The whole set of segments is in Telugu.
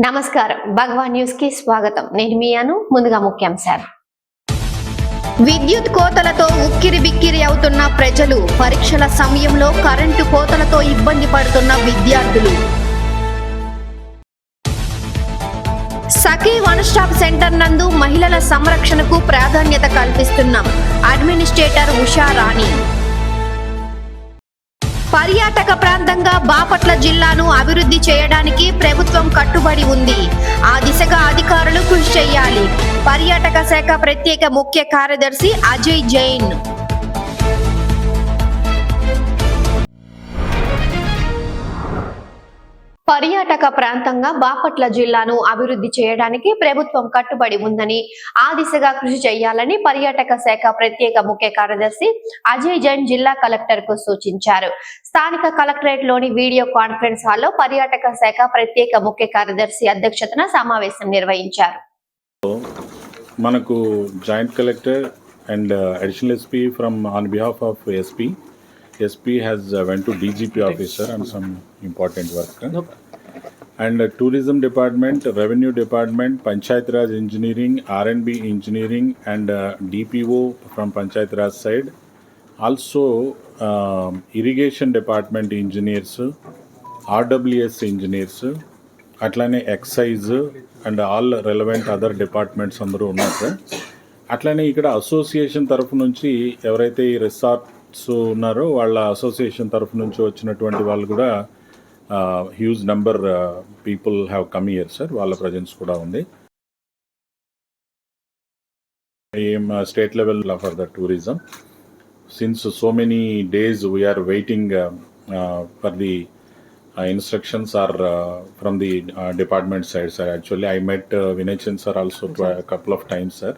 నమస్కారం. భగవాన్ న్యూస్కి స్వాగతం. నేను మీయాను ముందుగా ముఖ్యాంశాలు. విద్యుత్ కోతలతో ఉక్కిరి బిక్కిరి అవుతున్న ప్రజలు పరీక్షల సమయంలో కరెంటు కోతలతో ఇబ్బంది పడుతున్న విద్యార్థులు. సఖీ వన్ స్టాప్ సెంటర్ నందు మహిళల సంరక్షణకు ప్రాధాన్యత కల్పిస్తున్నాం. అడ్మినిస్ట్రేటర్ ఉషా రాణి. పర్యాటక ప్రాంతంగా బాపట్ల జిల్లాను అభివృద్ధి చేయడానికి ప్రభుత్వం కట్టుబడి ఉంది. ఆ దిశగా అధికారులు కృషి చేయాలి. పర్యాటక శాఖ ప్రత్యేక ముఖ్య కార్యదర్శి అజయ్ జైన్. పర్యాటక ప్రాంతంగా బాపట్ల జిల్లాను అభివృద్ధి చేయడానికి ప్రభుత్వం కట్టుబడి ఉందని ఆ దిశగా కృషి చేయాలని పర్యాటక శాఖ ప్రత్యేక ముఖ్య కార్యదర్శి అజయ్ జైన్ జిల్లా కలెక్టర్కు సూచించారు. స్థానిక కలెక్టరేట్లోని వీడియో కాన్ఫరెన్స్ హాల్లో పర్యాటక శాఖ ప్రత్యేక ముఖ్య కార్యదర్శి అధ్యక్షతన సమావేశం నిర్వహించారు. మనకు joint collector and additional SP from on behalf of SP SP has went to DGP officer and some important work and tourism department revenue department Panchayat Raj engineering R and B engineering and DPO from Panchayat Raj side also irrigation department engineers RWS engineers అట్లానే excise and all relevant other departments అందరూ ఉన్నారు. సార్ అట్లానే ఇక్కడ అసోసియేషన్ తరఫు నుంచి ఎవరైతే ఈ రిసార్ట్స్ ఉన్నారో వాళ్ళ అసోసియేషన్ తరఫు నుంచి వచ్చినటువంటి వాళ్ళు కూడా huge number people have come year sir వాళ్ళ ప్రజెన్స్ కూడా ఉంది. ఏం state level for the tourism since so many days we are waiting for the uh, instructions are uh, from the uh, department side, sir. Actually, I met uh, Vinay Chand, sir,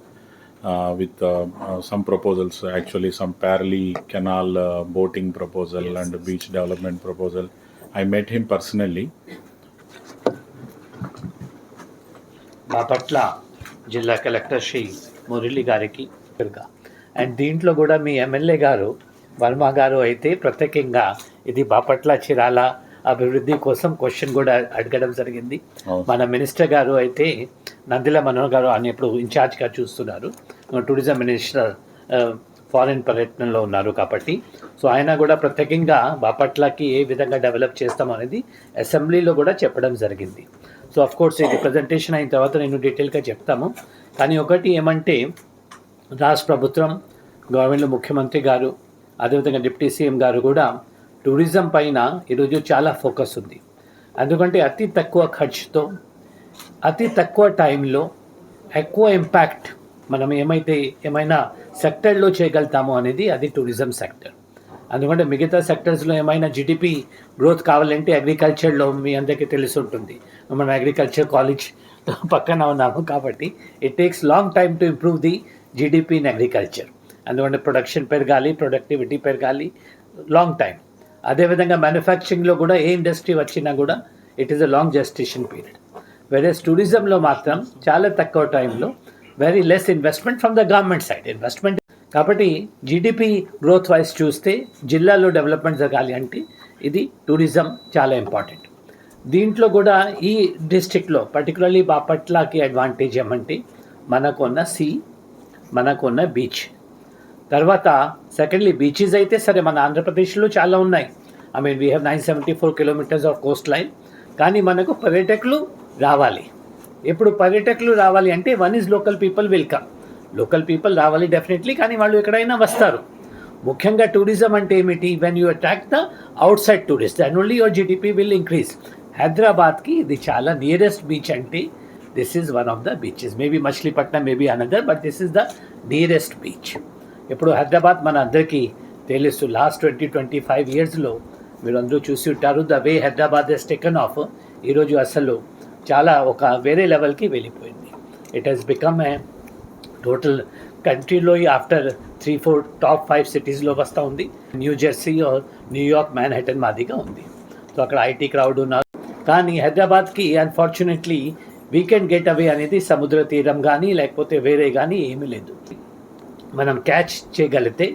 uh, with uh, uh, some proposals. Actually, some Parley Canal uh, boating proposal and beach development proposal. I met him personally. Bapatla జిల్లా కలెక్టర్ శ్రీ మురళి గారికి అండ్ దీంట్లో కూడా మీ ఎమ్మెల్యే గారు వర్మ గారు అయితే ప్రత్యేకంగా ఇది బాపట్ల చిరాల అభివృద్ధి కోసం క్వశ్చన్ కూడా అడగడం జరిగింది. మన మినిస్టర్ గారు అయితే నందిల మనోహర్ గారు ఆయన ఇప్పుడు ఇన్ఛార్జ్గా చూస్తున్నారు. టూరిజం మినిస్టర్ ఫారిన్ పర్యటనలో ఉన్నారు కాబట్టి. సో ఆయన కూడా ప్రత్యేకంగా బాపట్లకి ఏ విధంగా డెవలప్ చేస్తాం అనేది అసెంబ్లీలో కూడా చెప్పడం జరిగింది. సో అఫ్ కోర్స్ ఇది ప్రజెంటేషన్ అయిన తర్వాత నేను డీటెయిల్గా చెప్తాము. కానీ ఒకటి ఏమంటే రాష్ట్ర ప్రభుత్వం గవర్నమెంట్లో ముఖ్యమంత్రి గారు అదేవిధంగా డిప్యూటీ సీఎం గారు కూడా టూరిజం పైన ఈరోజు చాలా ఫోకస్ ఉంది. ఎందుకంటే అతి తక్కువ ఖర్చుతో అతి తక్కువ టైంలో ఎక్కువ ఇంపాక్ట్ మనం ఏమైతే ఏమైనా సెక్టర్లో చేయగలుగుతామో అనేది అది టూరిజం సెక్టర్ ఎందుకంటే మిగతా సెక్టర్స్లో ఏమైనా జిడిపి గ్రోత్ కావాలంటే అగ్రికల్చర్లో మీ అందరికీ తెలిసి ఉంటుంది. మనం అగ్రికల్చర్ కాలేజ్ పక్కన ఉన్నాము కాబట్టి it takes long time to improve the GDP in agriculture అందుకంటే ప్రొడక్షన్ పెరగాలి ప్రొడక్టివిటీ పెరగాలి లాంగ్ టైం అదేవిధంగా మ్యానుఫ్యాక్చరింగ్లో కూడా ఏ ఇండస్ట్రీ వచ్చినా కూడా it is a long gestation period versus టూరిజంలో మాత్రం చాలా తక్కువ టైంలో very less investment from the government side investment కాబట్టి జీడిపి గ్రోత్ వైజ్ చూస్తే జిల్లాలో డెవలప్మెంట్ జరగాలి అంటే ఇది టూరిజం చాలా ఇంపార్టెంట్ దీంట్లో కూడా ఈ డిస్ట్రిక్ట్లో పర్టికులర్లీ బాపట్లకి అడ్వాంటేజ్ ఏమంటే మనకున్న సీ మనకున్న బీచ్ తర్వాత సెకండ్లీ బీచెస్ అయితే సరే మన ఆంధ్రప్రదేశ్లో చాలా ఉన్నాయి. I mean we have nine seventy four kilometres of coast line కానీ మనకు పర్యాటకులు రావాలి. ఎప్పుడు పర్యాటకులు రావాలి అంటే one is local people welcome local people రావాలి డెఫినెట్లీ కానీ వాళ్ళు ఎక్కడైనా వస్తారు. ముఖ్యంగా టూరిజం అంటే ఏమిటి? When you attract the outside tourist and only your GDP will increase హైదరాబాద్కి ఇది చాలా నియరెస్ట్ బీచ్ అంటే this is one of the beaches maybe Machilipatnam maybe another but this is the nearest beach ఇప్పుడు హైదరాబాద్ మన అందరికీ తెలుసు. లాస్ట్ ట్వంటీ ట్వంటీ ఫైవ్ ఇయర్స్లో మీరు అందరూ చూసి ఉంటారు the way Hyderabad has taken off ఈరోజు అసలు చాలా ఒక వేరే లెవెల్కి వెళ్ళిపోయింది. It has become a total కంట్రీలో after three four top five సిటీస్లో వస్తూ ఉంది. New Jersey or New York Manhattan Madiga ఉంది. సో అక్కడ ఐటీ క్రౌడ్ ఉన్నారు. కానీ హైదరాబాద్కి అన్ఫార్చునేట్లీ వీకెండ్ గెట్ అవే అనేది సముద్ర తీరం కానీ లేకపోతే వేరే కానీ ఏమీ లేదు. మనం క్యాచ్ చేయగలిగితే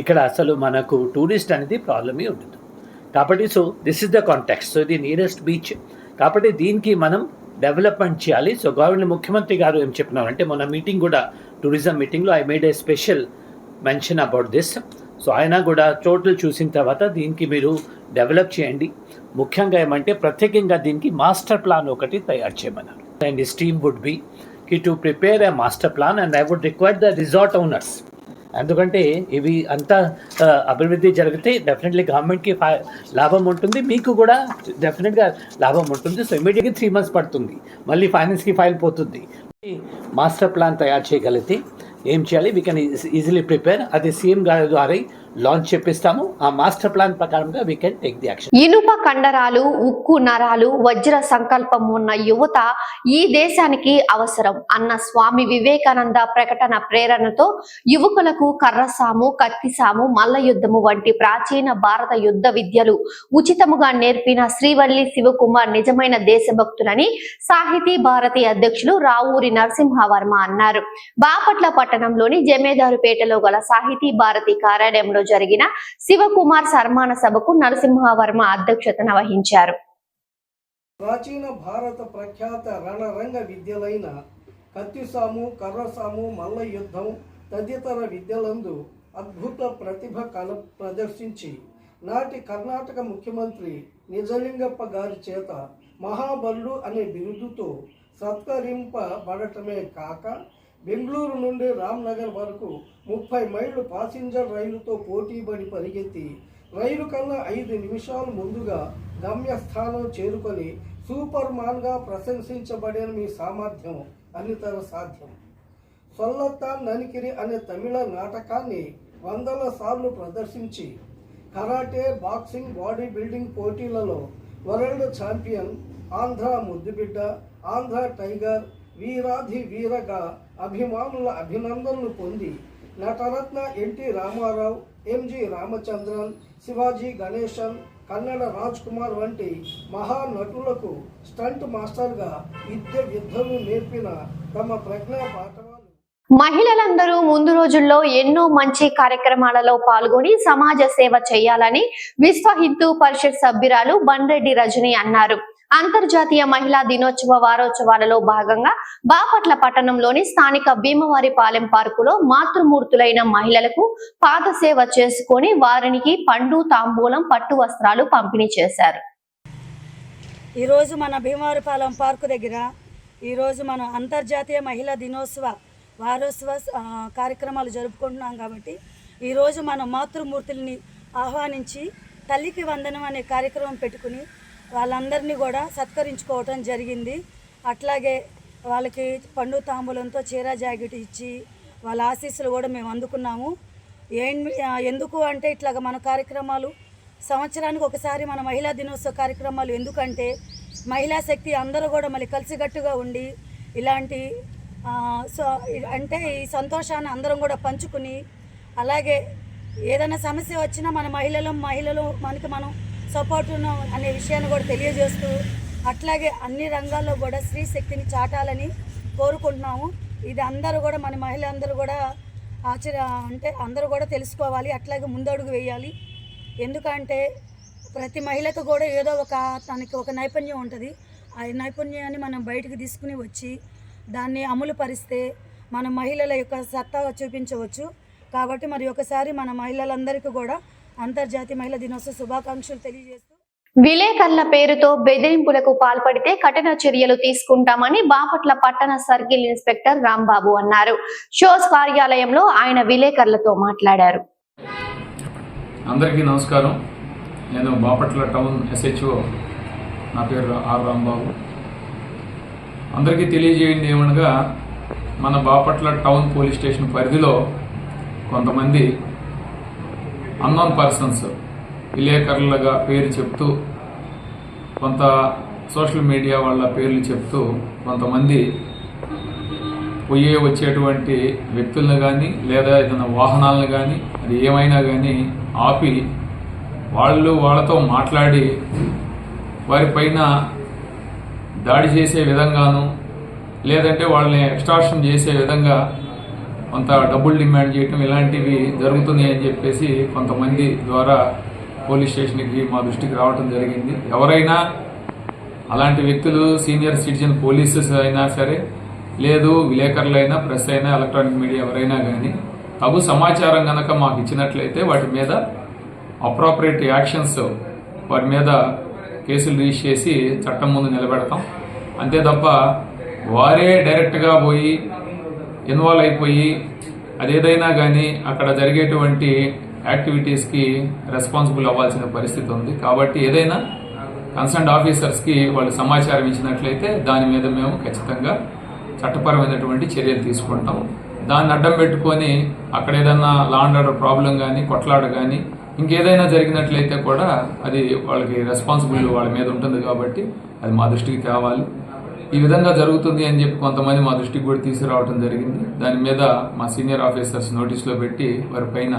ఇక్కడ అసలు మనకు టూరిస్ట్ అనేది ప్రాబ్లమే ఉండదు. కాబట్టి so this is the contact so ఇది నియరెస్ట్ బీచ్ కాబట్టి దీనికి మనం డెవలప్మెంట్ చేయాలి. సో గవర్నమెంట్ ముఖ్యమంత్రి గారు ఏం చెప్పినారంటే మొన్న మీటింగ్ కూడా టూరిజం మీటింగ్లో I made a special mention about this. So ఆయన కూడా టోటల్ చూసిన తర్వాత దీనికి మీరు డెవలప్ చేయండి. ముఖ్యంగా ఏమంటే ప్రత్యేకంగా దీనికి మాస్టర్ ప్లాన్ ఒకటి తయారు చేయమన్నారు. And this team would be కి to prepare a master plan and I would require the resort owners. ఎందుకంటే ఇవి అంతా అభివృద్ధి జరిగితే డెఫినెట్లీ గవర్నమెంట్కి లాభం ఉంటుంది. మీకు కూడా డెఫినెట్గా లాభం ఉంటుంది. సో ఇమీడియట్గా త్రీ మంత్స్ పడుతుంది. మళ్ళీ ఫైనాన్స్కి ఫైల్ పోతుంది. మాస్టర్ ప్లాన్ తయారు చేయగలిగితే ఏం చేయాలి? వీ కెన్ ఈజీలీ ప్రిపేర్ అది సీఎం గారి ద్వారా లాంచ్ చేపిస్తాము. ఆ మాస్టర్ ప్లాన్ ప్రకారంగా we can take the action ఇనుప కండరాలు ఉక్కు నరాలు వజ్ర సంకల్పం ఉన్న యువత ఈ దేశానికి అవసరం అన్న స్వామి వివేకానంద ప్రకటన ప్రేరణతో యువకులకు కర్రసాము కత్తిసాము మల్ల యుద్ధము వంటి ప్రాచీన భారత యుద్ధ విద్యలు ఉచితముగా నేర్పిన శ్రీవల్లి శివకుమార్ నిజమైన దేశభక్తులని సాహితీ భారతి అధ్యక్షులు రావూరి నరసింహవర్మ అన్నారు. బాపట్ల పట్టణంలోని జమేదారుపేటలో గల సాహితీ భారతి కార్యాలయంలో జరిగిన శివకుమార్ సర్మాన సభకు నరసింహవర్మ అధ్యక్షతన వహించారు. ప్రాచీన భారత ప్రఖ్యాత రణరంగ విద్యలైన కత్తిసాము కర్రసాము మల్ల యుద్ధం తదితర విద్యలందు అద్భుత ప్రతిభ కల ప్రదర్శించి నాటి కర్ణాటక ముఖ్యమంత్రి నిజలింగప్ప గారి చేత మహాబలుడు అనే బిరుదుతో సత్కరింపబడటమే కాక బెంగళూరు నుండి రామ్నగర్ వరకు ముప్పై మైళ్ళు పాసింజర్ రైలుతో పోటీపడి పరిగెత్తి రైలు కన్నా ఐదు నిమిషాలు ముందుగా గమ్యస్థానం చేరుకొని సూపర్ మాన్గా ప్రశంసించబడిన మీ సామర్థ్యం అన్నితర సాధ్యం. సొల్లత్తాన్ ననికిరి అనే తమిళ నాటకాన్ని వందల సార్లు ప్రదర్శించి కరాటే బాక్సింగ్ బాడీ బిల్డింగ్ పోటీలలో వరల్డ్ ఛాంపియన్ ఆంధ్ర ముద్దుబిడ్డ ఆంధ్ర టైగర్ వీరాధి వీరగా అభిమానుల అభినందనలు పొంది నటరత్న ఎన్టీ రామారావు ఎంజి రామచంద్రన్ శివాజీ గణేశన్ కన్నడ రాజ్ కుమార్ వంటి మహానటులకు స్టంట్ మాస్టర్గా విద్య విద్యను నేర్పిన తమ ప్రజ్ఞా పాఠవాలు. మహిళలందరూ ముందు రోజుల్లో ఎన్నో మంచి కార్యక్రమాలలో పాల్గొని సమాజ సేవ చేయాలని విశ్వ హిందూ పరిషత్ సభ్యురాలు బండ్రెడ్డి రజని అన్నారు. అంతర్జాతీయ మహిళా దినోత్సవ వారోత్సవాలలో భాగంగా బాపట్ల పట్టణంలోని స్థానిక భీమవారిపాలెం పార్కులో మాతృమూర్తులైన మహిళలకు పాదసేవ చేసుకుని చేసుకొని వారికి పండు తాంబూలం పట్టు వస్త్రాలు పంపిణీ చేశారు. ఈరోజు మన భీమవరపాలెం పార్కు దగ్గర ఈరోజు మనం అంతర్జాతీయ మహిళా దినోత్సవ వారోత్సవ కార్యక్రమాలు జరుపుకుంటున్నాం కాబట్టి ఈరోజు మనం మాతృమూర్తుల్ని ఆహ్వానించి తల్లికి వందనం అనే కార్యక్రమం పెట్టుకుని వాళ్ళందరినీ కూడా సత్కరించుకోవటం జరిగింది. అట్లాగే వాళ్ళకి పండు తాంబూలంతో చీర జాకెట్ ఇచ్చి వాళ్ళ ఆశీస్సులు కూడా మేము అందుకున్నాము. ఏం ఎందుకు అంటే ఇట్లాగ మన కార్యక్రమాలు సంవత్సరానికి ఒకసారి మన మహిళా దినోత్సవ కార్యక్రమాలు ఎందుకంటే మహిళా శక్తి అందరూ కూడా మళ్ళీ కలిసికట్టుగా ఉండి ఇలాంటి సో అంటే ఈ సంతోషాన్ని అందరం కూడా పంచుకుని అలాగే ఏదైనా సమస్య వచ్చినా మన మహిళలు మహిళలు మనకి మనం సపోర్ట్ ఉన్నాం అనే విషయాన్ని కూడా తెలియజేస్తూ అట్లాగే అన్ని రంగాల్లో కూడా స్త్రీ శక్తిని చాటాలని కోరుకుంటున్నాము. ఇది అందరూ కూడా మన మహిళలందరూ కూడా ఆచర అంటే అందరూ కూడా తెలుసుకోవాలి అట్లాగే ముందడుగు వేయాలి. ఎందుకంటే ప్రతి మహిళకు కూడా ఏదో ఒక తనకి ఒక నైపుణ్యం ఉంటుంది. ఆ నైపుణ్యాన్ని మనం బయటకు తీసుకుని వచ్చి దాన్ని అమలు పరిస్తే మన మహిళల యొక్క సత్తా చూపించవచ్చు. కాబట్టి మరి ఒకసారి మన మహిళలందరికీ కూడా అంతర్జాతీయ మహిళా దినోత్సవ శుభాకాంక్షలు తెలియజేస్తూ విలేకరుల పేరుతో బెదిరింపులకు పాల్పడితే కఠిన చర్యలు తీసుకుంటామని బాపట్ల పట్టణ సర్కిల్ ఇన్స్పెక్టర్ రాంబాబు అన్నారు. షోస్ కార్యాలయంలో ఆయన విలేకరులతో మాట్లాడారు. అందరికీ నమస్కారం. నేను బాపట్ల టౌన్ ఎస్హెచ్ఓ నా పేరు ఆర్ రాంబాబు. అందరికీ తెలియజేయండి ఏమనగా మన బాపట్ల టౌన్ పోలీస్ స్టేషన్ పరిధిలో కొంతమంది అన్నోన్ పర్సన్స్ విలేకరులుగా పేరు చెప్తూ కొంత సోషల్ మీడియా వాళ్ళ పేర్లు చెప్తూ కొంతమంది పోయే వచ్చేటువంటి వ్యక్తులను కానీ లేదా ఏదైనా వాహనాలను కానీ అది ఏమైనా కానీ ఆపి వాళ్ళు వాళ్ళతో మాట్లాడి వారిపైన దాడి చేసే విధంగాను లేదంటే వాళ్ళని ఎక్స్ట్రాక్షన్ చేసే విధంగా కొంత డబ్బులు డిమాండ్ చేయటం ఇలాంటివి జరుగుతున్నాయి అని చెప్పేసి కొంతమంది ద్వారా పోలీస్ స్టేషన్కి మా దృష్టికి రావటం జరిగింది. ఎవరైనా అలాంటి వ్యక్తులు సీనియర్ సిటిజన్ పోలీసెస్ అయినా సరే లేదు విలేకరులైనా ప్రెస్ అయినా ఎలక్ట్రానిక్ మీడియా ఎవరైనా కానీ తగు సమాచారం కనుక మాకు ఇచ్చినట్లయితే వాటి మీద అప్రాపరియేట్ యాక్షన్స్ వారి మీద కేసులు రిజిస్టర్ చేసి చట్టం ముందు నిలబెడతాం. అంతే తప్ప వారే డైరెక్ట్గా పోయి ఇన్వాల్వ్ అయిపోయి అదేదైనా కానీ అక్కడ జరిగేటువంటి యాక్టివిటీస్కి రెస్పాన్సిబుల్ అవ్వాల్సిన పరిస్థితి ఉంది. కాబట్టి ఏదైనా కన్సర్న్ ఆఫీసర్స్కి వాళ్ళు సమాచారం ఇచ్చినట్లయితే దాని మీద మేము ఖచ్చితంగా చట్టపరమైనటువంటి చర్యలు తీసుకుంటాం. దాన్ని అడ్డం పెట్టుకొని అక్కడ ఏదైనా లాండ్ ఆర్డర్ ప్రాబ్లం కానీ కొట్లాడ కానీ ఇంకేదైనా జరిగినట్లయితే కూడా అది వాళ్ళకి రెస్పాన్సిబుల్ వాళ్ళ మీద ఉంటుంది కాబట్టి అది మా దృష్టికి తేవాలి. ఈ విధంగా జరుగుతుంది అని చెప్పి కొంతమంది మా దృష్టికి కూడా తీసుకురావడం జరిగింది. దాని మీద మా సీనియర్ ఆఫీసర్స్ నోటీసులో పెట్టి వారి పైన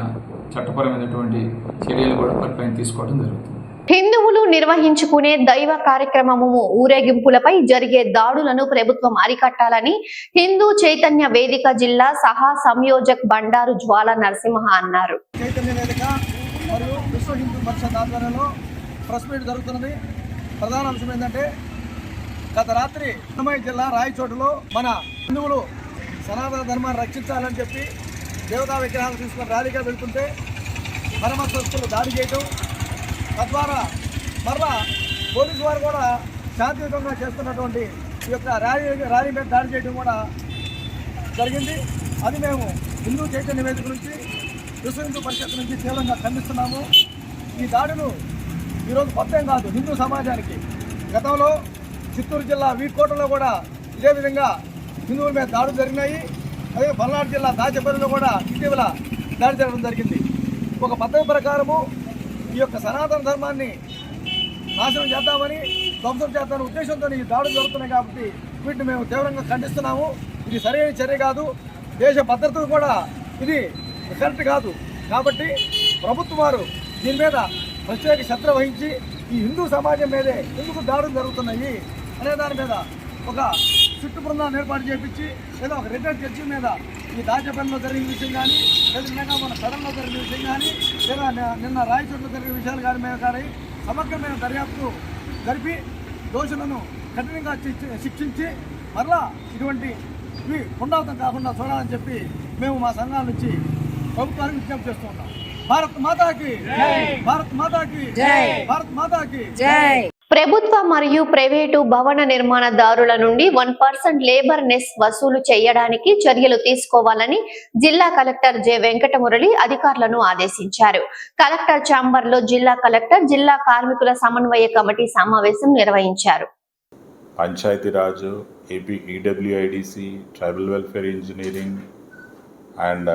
చట్టపరమైనటువంటి చర్యలు కూడా వారి పైన తీసుకోవడం జరుగుతుంది. హిందువులు నిర్వహించుకునే దైవ కార్యక్రమము ఊరేగింపులపై జరిగే దాడులను ప్రభుత్వం అరికట్టాలని హిందూ చైతన్య వేదిక జిల్లా సహా సంయోజక్ బండారు జ్వాల నరసింహ అన్నారు. చైతన్య వేదిక మరియు విశ్వ హిందూ పరిషత్ ఆధ్వర్యంలో ప్రెస్ మీట్ జరుగుతున్నది. ప్రధాన అంశం ఏంటంటే గత రాత్రి అన్నమయ్య జిల్లా రాయచోటులో మన హిందువులు సనాతన ధర్మాన్ని రక్షించాలని చెప్పి దేవతా విగ్రహాలు తీసుకుని ర్యాలీగా వెళ్తుంటే పరమస్వస్తులు దాడి చేయటం తద్వారా మరలా పోలీసు వారు కూడా శాంతియుతంగా చేస్తున్నటువంటి ఈ యొక్క ర్యాలీ ర్యాలీ మీద దాడి చేయడం కూడా జరిగింది. అది మేము హిందూ చైతన్య వేదిక నుంచి విశ్వ హిందూ పరిషత్ నుంచి తీవ్రంగా ఖండిస్తున్నాము. ఈ దాడులు ఈరోజు కొత్త కాదు హిందూ సమాజానికి. గతంలో చిత్తూరు జిల్లా వీకోటలో కూడా ఇదే విధంగా హిందువుల మీద దాడులు జరిగినాయి. అదే పల్నాడు జిల్లా దాచేపల్లిలో కూడా ఇటీవల దాడి జరగడం జరిగింది. ఒక పద్ధతి ప్రకారము ఈ యొక్క సనాతన ధర్మాన్ని నాశనం చేద్దామని ధ్వంసం చేద్దామని ఉద్దేశంతో ఈ దాడులు జరుగుతున్నాయి కాబట్టి వీటిని మేము తీవ్రంగా ఖండిస్తున్నాము. ఇది సరైన చర్య కాదు. దేశ భద్రతకు కూడా ఇది కరెక్ట్ కాదు. కాబట్టి ప్రభుత్వం వారు దీని మీద ప్రత్యేక శ్రద్ధ వహించి ఈ హిందూ సమాజం మీదే ఎందుకు దాడులు జరుగుతున్నాయి? అనే దాని మీద ఒక చుట్టు బృందాన్ని ఏర్పాటు చేపించి లేదా ఒక రిటైర్డ్ జడ్జి మీద ఈ దాచపల్లిలో జరిగిన విషయం కానీ లేదా నిన్న మన సడన్లో జరిగిన విషయం కానీ లేదా నిన్న రాయచోట్ల జరిగిన విషయాలు కానీ మీద కానీ సమగ్రమైన దర్యాప్తు జరిపి దోషులను కఠినంగా శిక్ష- శిక్షించి మరలా ఇటువంటి ఇవి పునరావృతం కాకుండా చూడాలని చెప్పి మేము మా సంఘాల నుంచి ప్రభుత్వానికి విజ్ఞప్తి చేస్తూ ఉన్నాం. భారత్ మాతాకి భారత్ మాతాకి భారత్ మాతాకి. ప్రభుత్వ మరియు ప్రైవేటు భవన నిర్మాణదారుల నుండి వన్ పర్సెంట్ లేబర్ నెస్ వసూలు చేయడానికి చర్యలు తీసుకోవాలని జిల్లా కలెక్టర్ జె వెంకటమురళి అధికారులను ఆదేశించారు. కలెక్టర్ ఛాంబర్లో జిల్లా కలెక్టర్ జిల్లా కార్మికుల సమన్వయ కమిటీ సమావేశం నిర్వహించారు. Panchayati Raj AP EWIDC tribal welfare engineering and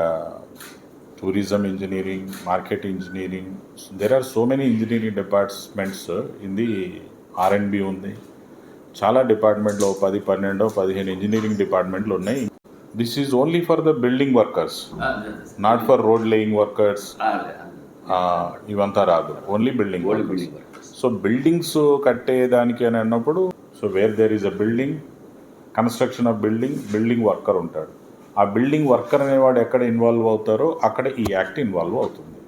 tourism engineering, market engineering. So there are so many engineering departments in the R&B ఉంది. చాలా డిపార్ట్మెంట్లో పది పన్నెండో పదిహేను ఇంజనీరింగ్ డిపార్ట్మెంట్లు ఉన్నాయి. This is only for the building workers not for road laying workers ఇవంతా రాదు. Only building building so buildings కట్టేదానికి అని అన్నప్పుడు so where there is a building construction of building building worker ఉంటాడు. ఆ బిల్డింగ్ వర్కర్ అనేవాడు ఎక్కడ ఇన్వాల్వ్ అవుతారో అక్కడ ఈ యాక్ట్ ఇన్వాల్వ్ అవుతుంది.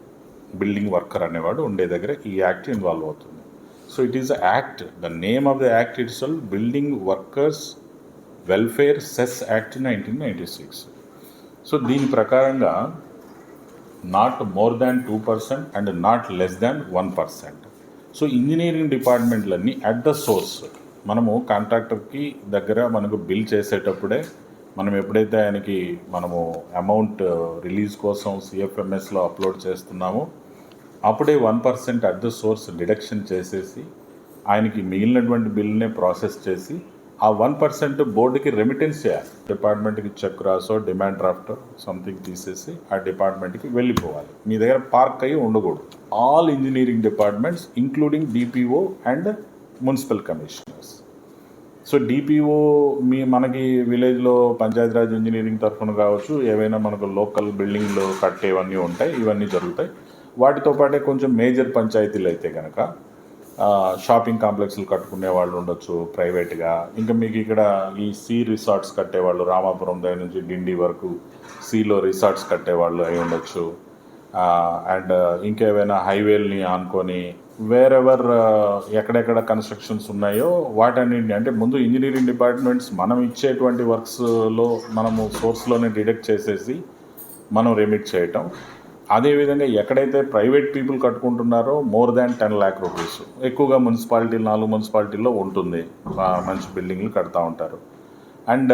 బిల్డింగ్ వర్కర్ అనేవాడు ఉండే దగ్గర ఈ యాక్ట్ ఇన్వాల్వ్ అవుతుంది. So it is act. The name of the act it's building workers welfare cess act nineteen ninety six. So దీని ప్రకారంగా not more than two percent and not less than one percent. So engineering డిపార్ట్మెంట్లన్నీ at the source మనము కాంట్రాక్టర్కి దగ్గర మనకు బిల్ చేసేటప్పుడే మనం ఎప్పుడైతే ఆయనకి మనము అమౌంట్ రిలీజ్ కోసం సిఎఫ్ఎంఎస్లో అప్లోడ్ చేస్తున్నామో అప్పుడే one percent at the source deduction చేసేసి ఆయనకి మిగిలినటువంటి బిల్నే ప్రాసెస్ చేసి ఆ వన్ పర్సెంట్ బోర్డుకి రెమిటెన్స్ చేయాలి. డిపార్ట్మెంట్కి చెక్ రాసో డిమాండ్ డ్రాఫ్ట్ సంథింగ్ తీసేసి ఆ డిపార్ట్మెంట్కి వెళ్ళిపోవాలి. మీ దగ్గర పార్క్ అయ్యి ఉండకూడదు. All engineering departments including DPO and municipal commissioners so DPO మీ మనకి విలేజ్లో పంచాయతీరాజ్ ఇంజనీరింగ్ తరఫున కావచ్చు ఏవైనా మనకు లోకల్ బిల్డింగ్లు కట్టేవన్నీ ఉంటాయి ఇవన్నీ జరుగుతాయి. వాటితో పాటే కొంచెం మేజర్ పంచాయతీలు అయితే కనుక షాపింగ్ కాంప్లెక్స్లు కట్టుకునే వాళ్ళు ఉండొచ్చు ప్రైవేట్గా. ఇంకా మీకు ఇక్కడ ఈ సీ రిసార్ట్స్ కట్టేవాళ్ళు రామాపురం దగ్గర నుంచి డిండి వరకు సీలో రిసార్ట్స్ కట్టేవాళ్ళు అయి ఉండొచ్చు. అండ్ uh, ఇంకేమైనా హైవేల్ని ఆనుకొని వేరెవర్ ఎక్కడెక్కడ కన్స్ట్రక్షన్స్ ఉన్నాయో వాటన్నింటిని అంటే ముందు ఇంజనీరింగ్ డిపార్ట్మెంట్స్ మనం ఇచ్చేటువంటి వర్క్స్లో మనము సోర్స్లోనే డిడక్ట్ చేసేసి మనం రెమిట్ చేయటం. అదేవిధంగా ఎక్కడైతే private people కట్టుకుంటున్నారో more than ten lakh rupees. ఎక్కువగా మున్సిపాలిటీలు నాలుగు మున్సిపాలిటీల్లో ఉంటుంది. మంచి బిల్డింగ్లు కడతా ఉంటారు. అండ్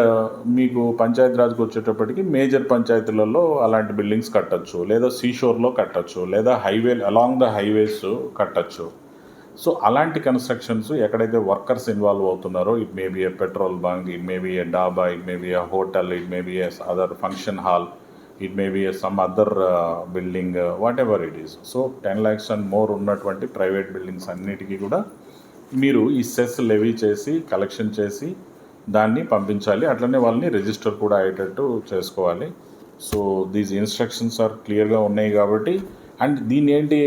మీకు పంచాయతీరాజ్కి వచ్చేటప్పటికి మేజర్ పంచాయతీలలో అలాంటి బిల్డింగ్స్ కట్టచ్చు లేదా సీషోర్లో కట్టచ్చు లేదా హైవే అలాంగ్ ద హైవేస్ కట్టచ్చు. సో అలాంటి కన్స్ట్రక్షన్స్ ఎక్కడైతే వర్కర్స్ ఇన్వాల్వ్ అవుతున్నారో it may be a petrol bunk it may be a dhaba it may be a hotel it may be a other function hall it may be some other building whatever it is. So ten lakhs and more ఉన్నటువంటి ప్రైవేట్ బిల్డింగ్స్ అన్నిటికీ కూడా మీరు ఈ సెస్ లెవీ చేసి కలెక్షన్ చేసి దాన్ని పంపించాలి. అట్లనే వాళ్ళని రిజిస్టర్ కూడా అయ్యేటట్టు చేసుకోవాలి. సో దీస్ ఇన్స్ట్రక్షన్స్ ఆర్ క్లియర్గా ఉన్నాయి కాబట్టి అండ్ దీని ఏంటి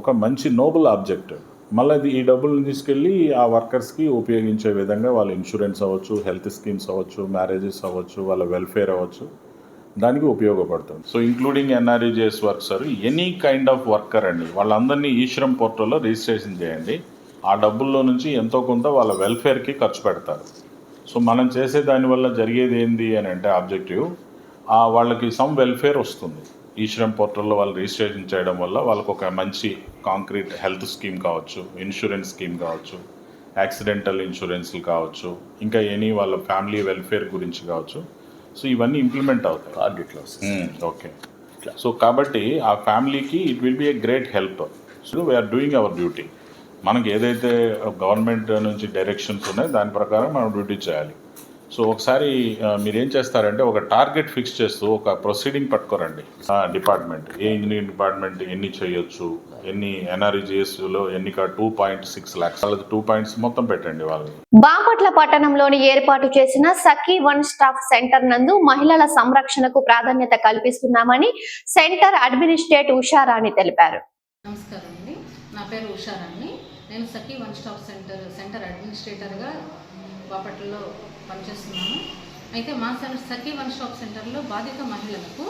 ఒక మంచి నోబుల్ ఆబ్జెక్ట్ మళ్ళీ ఈ డబ్బులను తీసుకెళ్ళి ఆ వర్కర్స్కి ఉపయోగించే విధంగా వాళ్ళ ఇన్సూరెన్స్ అవ్వచ్చు హెల్త్ స్కీమ్స్ అవ్వచ్చు మ్యారేజెస్ అవ్వచ్చు వాళ్ళ వెల్ఫేర్ అవ్వచ్చు. దానికి ఉపయోగపడుతుంది. So including NREGS worker any kind of worker అండి వాళ్ళందరినీ ఈశ్రమ్ పోర్టల్లో రిజిస్ట్రేషన్ చేయండి. ఆ డబ్బుల్లో నుంచి ఎంతో కొంత వాళ్ళ వెల్ఫేర్కి ఖర్చు పెడతారు. సో మనం చేసే దానివల్ల జరిగేది ఏంది అని అంటే ఆబ్జెక్టివ్ ఆ వాళ్ళకి సమ్ వెల్ఫేర్ వస్తుంది. ఈశ్వరం పోర్టల్లో వాళ్ళు రిజిస్ట్రేషన్ చేయడం వల్ల వాళ్ళకు ఒక మంచి కాంక్రీట్ హెల్త్ స్కీమ్ కావచ్చు ఇన్సూరెన్స్ స్కీమ్ కావచ్చు యాక్సిడెంటల్ ఇన్సూరెన్స్లు కావచ్చు ఇంకా ఎనీ వాళ్ళ ఫ్యామిలీ వెల్ఫేర్ గురించి కావచ్చు. సో ఇవన్నీ ఇంప్లిమెంట్ అవుతాయి. ఆడిట్లో ఓకే సో కాబట్టి ఆ ఫ్యామిలీకి it will be a great help so we are doing our duty మనకి ఏదైతే గవర్నమెంట్ నుంచి డైరెక్షన్స్ ఉన్నాయో దాని ప్రకారం మనం డ్యూటీ చేయాలి. సో ఒకసారి మీరు ఏం చేస్తారంటే ఒక టార్గెట్ ఫిక్స్ చేస్తూ ఒక ప్రొసీడింగ్ పట్టుకోరండి. డిపార్ట్మెంట్. ఏ ఇంజనీరింగ్ డిపార్ట్మెంట్ ఎన్ని చేయొచ్చు? ఎన్ని ఎన్ఆర్ఈజిఎస్లో ఎన్నిక? Two point six lakhs. వాళ్ళకి టూ పాయింట్స్ మొత్తం పెట్టండి వాళ్ళని బాపట్ల పట్టణంలోని ఏర్పాటు చేసిన సఖీ వన్ స్టాప్ సెంటర్ నందు మహిళల సంరక్షణకు ప్రాధాన్యత కల్పిస్తున్నామని సెంటర్ అడ్మినిస్ట్రేట్ ఉషారాణి తెలిపారు. నమస్కారం అండి నా పేరు ఉషారాణి. నేను Sakhi one stop centre centre అడ్మినిస్ట్రేటర్గా బాపట్లలో పనిచేస్తున్నాను. అయితే మా సెంటర్ సఖీ వన్ స్టాప్ సెంటర్లో బాధిత మహిళలకు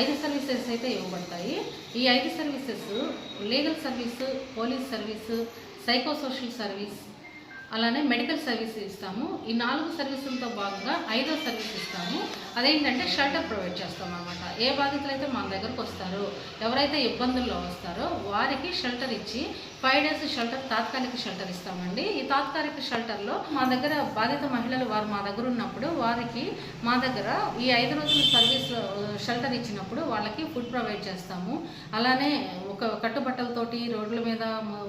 ఐదు సర్వీసెస్ అయితే ఇవ్వబడతాయి. ఈ ఐదు services legal service police service psycho social service అలానే మెడికల్ సర్వీస్ ఇస్తాము. ఈ నాలుగు సర్వీసులతో భాగంగా ఐదో సర్వీస్ ఇస్తాము. అదేంటంటే షెల్టర్ ప్రొవైడ్ చేస్తాం అనమాట ఏ బాధితులు అయితే మన దగ్గరకు వస్తారో ఎవరైతే ఇబ్బందుల్లో వస్తారో వారికి షెల్టర్ ఇచ్చి ఫైవ్ డేస్ షెల్టర్ తాత్కాలిక షెల్టర్ ఇస్తామండి. ఈ తాత్కాలిక షెల్టర్లో మా దగ్గర బాధిత మహిళలు వారు మా దగ్గర ఉన్నప్పుడు వారికి మా దగ్గర ఈ ఐదు రోజుల సర్వీస్ షెల్టర్ ఇచ్చినప్పుడు వాళ్ళకి ఫుడ్ ప్రొవైడ్ చేస్తాము. అలానే ఒక కట్టుబట్టలతోటి రోడ్ల మీద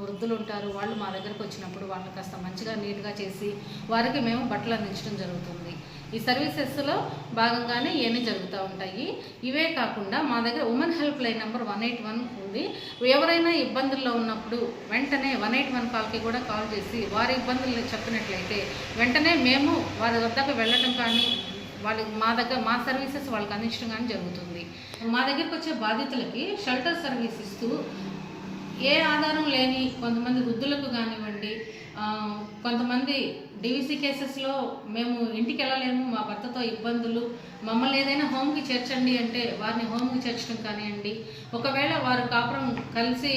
వృద్ధులు ఉంటారు వాళ్ళు మా దగ్గరకు వచ్చినప్పుడు వాళ్ళని కాస్త మంచిగా నీట్గా చేసి వారికి మేము బట్టలు అందించడం జరుగుతుంది. ఈ సర్వీసెస్లో భాగంగానే ఇవన్నీ జరుగుతూ ఉంటాయి. ఇవే కాకుండా మా దగ్గర women help line number one eight one ఉంది. ఎవరైనా ఇబ్బందుల్లో ఉన్నప్పుడు వెంటనే వన్ ఎయిట్ వన్ కాల్కి కూడా కాల్ చేసి వారి ఇబ్బందులు చెప్పినట్లయితే వెంటనే మేము వారి వద్దకు వెళ్ళడం కానీ వాళ్ళకి మా దగ్గర మా సర్వీసెస్ వాళ్ళకి అందించడం కానీ జరుగుతుంది. మా దగ్గరికి వచ్చే బాధితులకి షెల్టర్ సర్వీస్ ఇస్తూ ఏ ఆధారం లేని కొంతమంది వృద్ధులకు కానివ్వండి కొంతమంది డివిసి కేసెస్లో మేము ఇంటికి వెళ్ళలేము మా భర్తతో ఇబ్బందులు. మమ్మల్ని ఏదైనా హోమ్కి చేర్చండి అంటే వారిని హోమ్కి చేర్చడం కానివ్వండి. ఒకవేళ వారు కాపురం కలిసి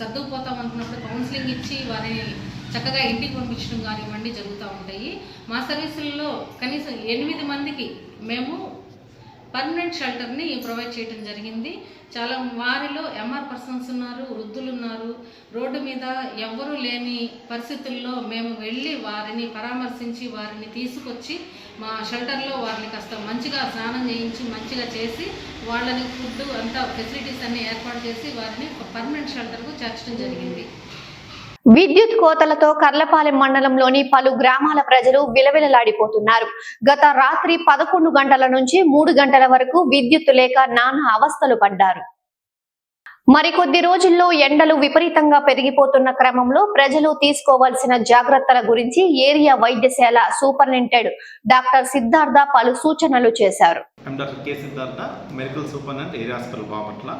సర్దుకుపోతాం అనుకున్నప్పుడు కౌన్సిలింగ్ ఇచ్చి వారిని చక్కగా ఇంటికి పంపించడం కానివ్వండి జరుగుతూ ఉంటాయి. మా సర్వీసుల్లో కనీసం ఎనిమిది మందికి మేము పర్మనెంట్ షెల్టర్ని ప్రొవైడ్ చేయడం జరిగింది. చాలా వారిలో ఎంఆర్ పర్సన్స్ ఉన్నారు వృద్ధులు ఉన్నారు. రోడ్డు మీద ఎవ్వరూ లేని పరిస్థితుల్లో మేము వెళ్ళి వారిని పరామర్శించి వారిని తీసుకొచ్చి మా షెల్టర్లో వారిని కాస్త మంచిగా స్నానం చేయించి మంచిగా చేసి వాళ్ళని ఫుడ్ అంతా ఫెసిలిటీస్ అన్ని ఏర్పాటు చేసి వారిని పర్మనెంట్ షెల్టర్కు చేర్చడం జరిగింది. విద్యుత్ కోతలతో కర్లపాలెం మండలంలోని పలు గ్రామాల ప్రజలు విలవిలలాడిపోతున్నారు. గత రాత్రి పదకొండు గంటల నుంచి మూడు గంటల వరకు విద్యుత్ లేక నానా అవస్థలు పడ్డారు. మరికొద్ది రోజుల్లో ఎండలు విపరీతంగా పెరిగిపోతున్న క్రమంలో ప్రజలు తీసుకోవాల్సిన జాగ్రత్తల గురించి ఏరియా వైద్యశాల సూపరింటెండెంట్ డాక్టర్ సిద్ధార్థ పలు సూచనలు చేశారు. Doctor K Siddhartha medical superintendent area hospital Bapatla.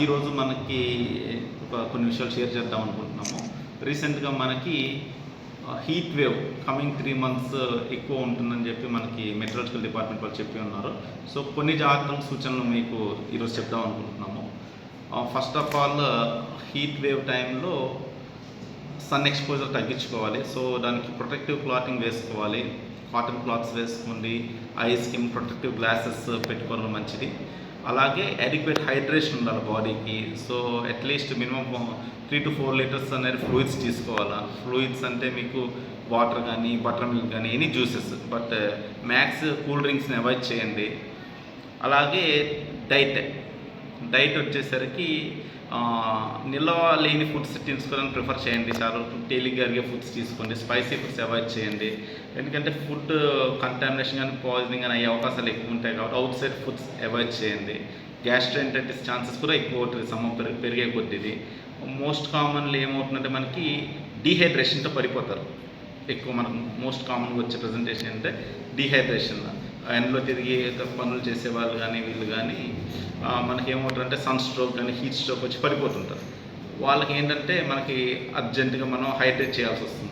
ఈరోజు మనకి ఒక కొన్ని విషయాలు షేర్ చేద్దాం అనుకుంటున్నాము. రీసెంట్గా మనకి heat wave coming three months ఎక్కువ ఉంటుందని చెప్పి మనకి మెట్రాలజికల్ డిపార్ట్మెంట్ వాళ్ళు చెప్పి ఉన్నారు. సో కొన్ని జాగ్రత్తల సూచనలు మీకు ఈరోజు చెప్దాం అనుకుంటున్నాము. First of all heat wave టైంలో సన్ ఎక్స్పోజర్ తగ్గించుకోవాలి. సో దానికి ప్రొటెక్టివ్ క్లాతింగ్ వేసుకోవాలి. కాటన్ క్లాత్స్ వేసుకోండి. ఐ స్కిన్ ప్రొటెక్టివ్ గ్లాసెస్ పెట్టుకోవడం మంచిది. అలాగే అడిక్వేట్ హైడ్రేషన్ ఉండాలి బాడీకి so at least minimum three to four litres అనేది ఫ్లూయిడ్స్ తీసుకోవాలా? ఫ్లూయిడ్స్ అంటే మీకు వాటర్ కానీ బటర్ మిల్క్ కానీ any juices but max cool డ్రింక్స్ని avoid చేయండి. అలాగే డైట్ డైట్ వచ్చేసరికి నిల్వ లేని ఫుడ్స్ తీసుకోవాలని ప్రిఫర్ చేయండి సార్. తేలిగ్గా అరిగే ఫుడ్స్ తీసుకోండి. స్పైసీ ఫుడ్స్ అవాయిడ్ చేయండి. ఎందుకంటే ఫుడ్ కంటామినేషన్ కానీ పాయిజనింగ్ కానీ అయ్యే అవకాశాలు ఎక్కువ ఉంటాయి కాబట్టి అవుట్ సైడ్ ఫుడ్స్ అవాయిడ్ చేయండి. గ్యాస్ట్రైంటైటిస్ ఛాన్సెస్ కూడా ఎక్కువ అవుతుంది. సమ పెరిగే కొద్దిది. మోస్ట్ కామన్లీ ఏమవుతుందంటే మనకి డీహైడ్రేషన్తో పడిపోతారు. ఎక్కువ మనకు మోస్ట్ కామన్గా వచ్చే ప్రజెంటేషన్ అంటే డీహైడ్రేషన్ ఎండలో తిరిగి పనులు చేసే వాళ్ళు కానీ వీళ్ళు కానీ మనకి ఏమవుతుందంటే సన్ స్ట్రోక్ కానీ హీట్ స్ట్రోక్ వచ్చి పడిపోతుంటారు. వాళ్ళకి ఏంటంటే మనకి అర్జెంటుగా మనం హైడ్రేట్ చేయాల్సి వస్తుంది.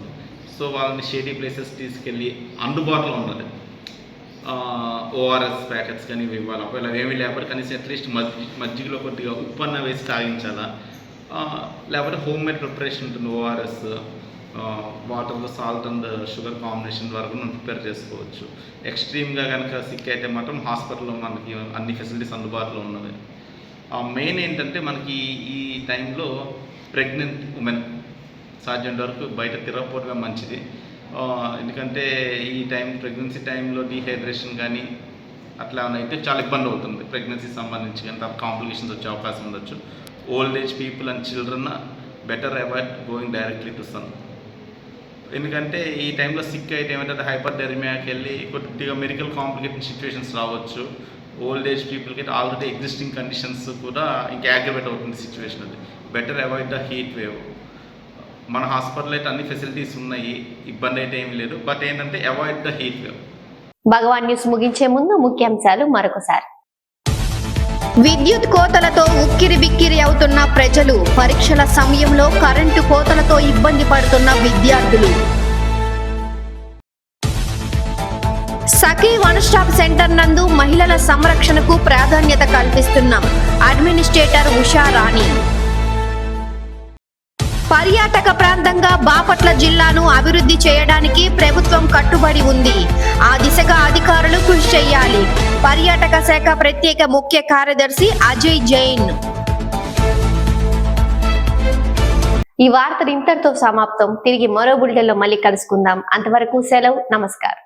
సో వాళ్ళని షేడీ ప్లేసెస్ తీసుకెళ్ళి అందుబాటులో ఉండాలి. ఓఆర్ఎస్ ప్యాకెట్స్ కానీ ఇవి ఇవ్వాలి. ఒకవేళ ఏమీ లేకపోతే కనీసం అట్లీస్ట్ మజ్జి మజ్జిగలో కొద్దిగా ఉప్పన్న వేసి తాగించాలా? లేకపోతే హోమ్ మేడ్ ప్రిపరేషన్ ఉంటుంది ఓఆర్ఎస్. వాటర్లో సాల్ట్ అండ్ షుగర్ కాంబినేషన్ వరకు మనం ప్రిపేర్ చేసుకోవచ్చు. ఎక్స్ట్రీమ్గా కనుక సిక్ అయితే మాత్రం హాస్పిటల్లో మనకి అన్ని ఫెసిలిటీస్ అందుబాటులో ఉన్నవి. మెయిన్ ఏంటంటే మనకి ఈ టైంలో ప్రెగ్నెంట్ ఉమెన్ సాధ్యం వరకు బయట తిరగకపోవడమే మంచిది. ఎందుకంటే ఈ టైం ప్రెగ్నెన్సీ టైంలో డీహైడ్రేషన్ కానీ అట్లా ఏమైనా అయితే చాలా ఇబ్బంది అవుతుంది. ప్రెగ్నెన్సీకి సంబంధించి కానీ తర్వాత కాంప్లికేషన్స్ వచ్చే అవకాశం ఉండొచ్చు. Old age people and children better avoid going directly to sun ఎందుకంటే ఈ టైంలో సిక్ అయితే ఏమంటే హైపర్ డెర్మియాకి వెళ్ళి కొద్దిగా మెడికల్ కాంప్లికేషన్ సిచ్యువేషన్స్ రావచ్చు. ఓల్డ్ ఏజ్ పీపుల్కి అయితే ఆల్రెడీ ఎగ్జిస్టింగ్ కండిషన్స్ కూడా ఇంకా యాగ్రివేట్ అవుతుంది సిచ్యువేషన్ అది. Better avoid the heat wave మన హాస్పిటల్ అయితే అన్ని ఫెసిలిటీస్ ఉన్నాయి ఇబ్బంది అయితే ఏమి లేదు. బట్ ఏంటంటే avoid the heat wave Bhagavan news ముగించే ముందు ముఖ్యాంశాలు మరొకసారి. విద్యుత్ కోతలతో ఉక్కిరి బిక్కిరి అవుతున్న ప్రజలు పరీక్షల సమయంలో కరెంటు కోతలతో ఇబ్బంది పడుతున్న విద్యార్థులు. సఖీ వన్ స్టాప్ సెంటర్ నందు మహిళల సంరక్షణకు ప్రాధాన్యత కల్పిస్తున్నాం. అడ్మినిస్ట్రేటర్ ఉషా రాణి. పర్యాటక ప్రాంతంగా బాపట్ల జిల్లాను అభివృద్ధి చేయడానికి ప్రభుత్వం కట్టుబడి ఉంది. ఆ దిశగా అధికారులు కృషి చేయాలి. పర్యాటక శాఖ ప్రత్యేక ముఖ్య కార్యదర్శి అజయ్ జైన్. ఈ వార్తలు ఇంతటితో సమాప్తం. తిరిగి మరో బుల్డెల్లో మళ్ళీ కలుసుకుందాం. అంతవరకు సెలవు నమస్కారం.